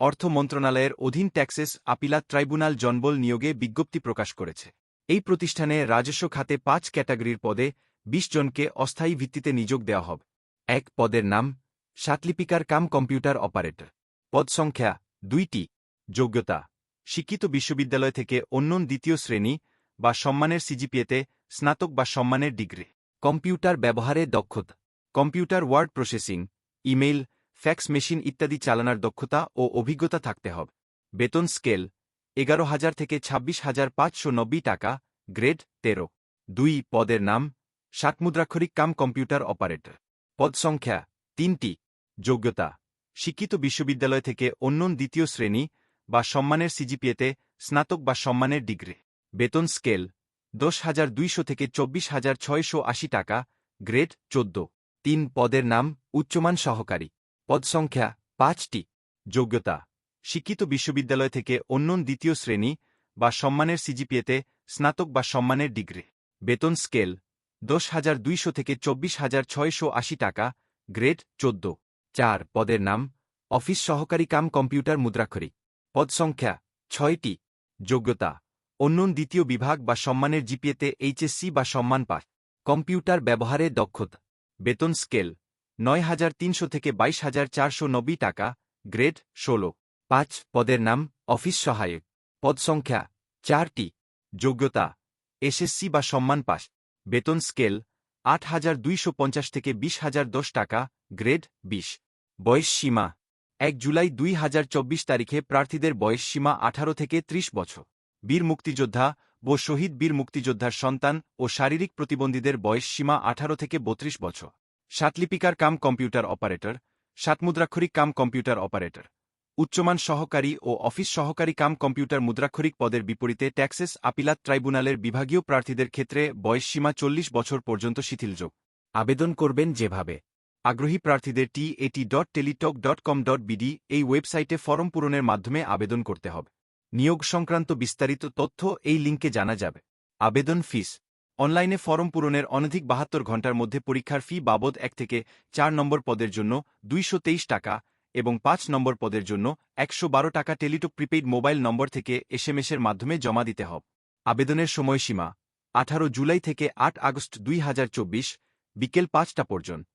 অর্থ মন্ত্রণালয়ের অধীন ট্যাক্সেস আপিলাত ট্রাইব্যুনাল জনবল নিয়োগে বিজ্ঞপ্তি প্রকাশ করেছে। এই প্রতিষ্ঠানে রাজস্ব খাতে পাঁচ ক্যাটাগরির পদে ২০ জনকে অস্থায়ী ভিত্তিতে নিয়োগ দেওয়া হবে। এক পদের নাম সাতলিপিকার কাম কম্পিউটার অপারেটর। পদ সংখ্যা দুইটি। যোগ্যতা শিক্ষিত বিশ্ববিদ্যালয় থেকে অন্য দ্বিতীয় শ্রেণি বা সম্মানের সিজিপিএতে স্নাতক বা সম্মানের ডিগ্রি। কম্পিউটার ব্যবহারে দক্ষতা। Computer word processing, email fax machine ইত্যাদি চালানোর দক্ষতা ও অভিজ্ঞতা থাকতে হবে। বেতন স্কেল, এগারো হাজার থেকে ছাব্বিশ হাজার পাঁচশো নব্বই টাকা, গ্রেড তেরো। দুই, পদের নাম, ষাটমুদ্রাক্ষরিক কাম কম্পিউটার অপারেটর। পদ সংখ্যা, তিনটি। যোগ্যতা, শিক্ষিত বিশ্ববিদ্যালয় থেকে অন্য দ্বিতীয় শ্রেণি বা সম্মানের সিজিপিএতে স্নাতক বা সম্মানের ডিগ্রি। বেতন স্কেল, দশ হাজার দুইশো থেকে চব্বিশ হাজার ছয়শো আশি টাকা, গ্রেড চোদ্দ। তিন, পদের নাম, উচ্চমান সহকারী। পদ সংখ্যা পাঁচটি। যোগ্যতা, শিক্ষিত বিশ্ববিদ্যালয় থেকে অন্য দ্বিতীয় শ্রেণি বা সম্মানের সিজিপিএতে স্নাতক বা সম্মানের ডিগ্রি। বেতন স্কেল, দশ হাজার দুইশো থেকে চব্বিশ হাজার ছয়শো আশি টাকা, গ্রেড চোদ্দ। চার, পদের নাম, অফিস সহকারী কাম কম্পিউটার মুদ্রাক্ষরিক। পদ সংখ্যা ছয়টি। যোগ্যতা অন্য দ্বিতীয় বিভাগ বা সম্মানের জিপিএতে এইচএসসি বা সম্মান পাস। কম্পিউটার ব্যবহারে দক্ষতা। বেতন স্কেল নয় হাজার তিনশো থেকে বাইশ হাজার চারশো নব্বই টাকা, গ্রেড ষোলো। পাঁচ, পদের নাম, অফিস সহায়ক। পদ সংখ্যা, চারটি। যোগ্যতা, এসএসসি বা সম্মান পাস। বেতন স্কেল, আট হাজার দুইশো পঞ্চাশ থেকে বিশ হাজার দশ টাকা, গ্রেড বিশ। বয়স সীমা, এক জুলাই দুই হাজার চব্বিশ তারিখে প্রার্থীদের বয়স সীমা আঠারো থেকে ত্রিশ বছর। বীর মুক্তিযোদ্ধা ও শহীদ বীর মুক্তিযোদ্ধার সন্তান ও শারীরিক প্রতিবন্ধীদের বয়স সীমা আঠারো থেকে বত্রিশ বছর। সাতলিপিকার কাম কম্পিউটার অপারেটর, সাতমুদ্রাক্ষরিক কাম কম্পিউটার অপারেটর। উচ্চমান সহকারী ও অফিস সহকারী কাম কম্পিউটার মুদ্রাক্ষরিক পদের বিপরীতে ট্যাক্সেস আপিলাত ট্রাইব্যুনালের বিভাগীয় প্রার্থীদের ক্ষেত্রে বয়সসীমা চল্লিশ বছর পর্যন্ত শিথিলযোগ। আবেদন করবেন যেভাবে। আগ্রহী প্রার্থীদের টি এটি dot Teletalk dot com dot BD এই ওয়েবসাইটে ফরম পূরণের মাধ্যমে আবেদন করতে হবে। নিয়োগ সংক্রান্ত বিস্তারিত তথ্য এই লিঙ্কে জানা যাবে। আবেদন ফিস অনলাইনে ফরম পূরণের অনধিক বাহাত্তর ঘণ্টার মধ্যে পরীক্ষার ফি বাবদ এক থেকে চার নম্বর পদের জন্য দুইশো তেইশ টাকা এবং পাঁচ নম্বর পদের জন্য একশো বারো টাকা টেলিটক প্রিপেইড মোবাইল নম্বর থেকে এসএমএসের মাধ্যমে জমা দিতে হবে। আবেদনের সময়সীমা, আঠারো জুলাই থেকে আট আগস্ট দুই হাজার চব্বিশ, বিকেল পাঁচটা পর্যন্ত।